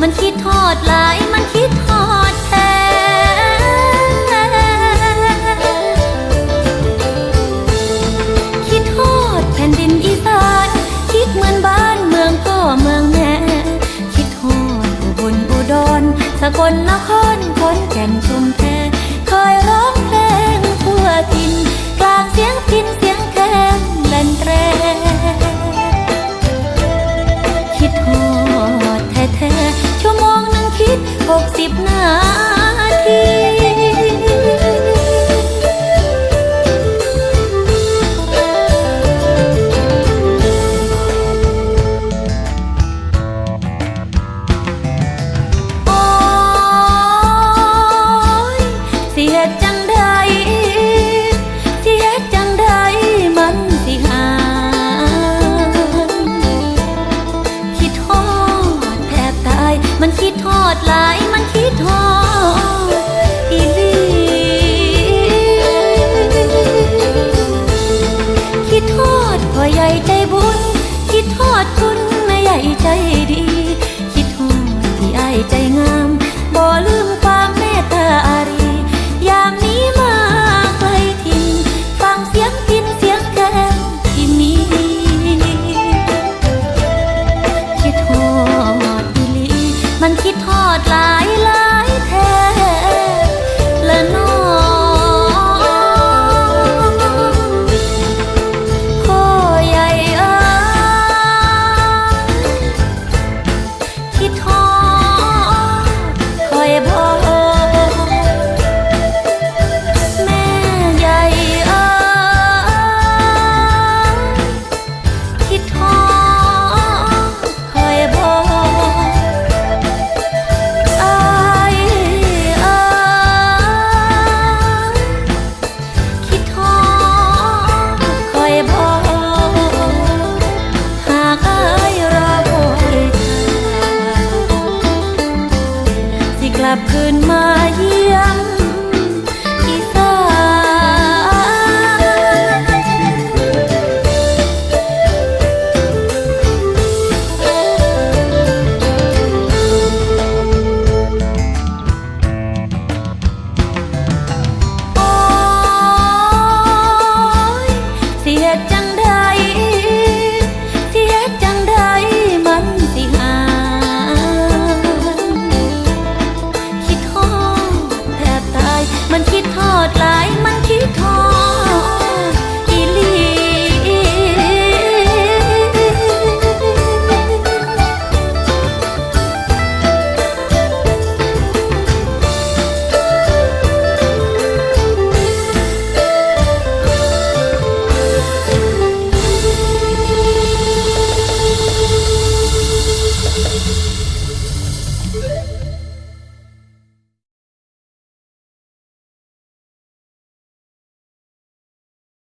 มันคิดทอดหลาย มันคิดทอดแทคิดทอดแผ่นดินอีสาน คิดเหมือนบ้านเมืองก็เมืองแม่ คิดทอดอุบลอุดร สกลนครขอนแก่นชุมแพคอยร้องเพลงทั่วทินกลางเสียงพิน ที ใจงามบ่ลืมความเมตตาอารี ยามนี้มาไกลถิ่นฟังเสียงพินเสียงแกงที่มีคิดทอดอีลีมันคิดทอดหลาย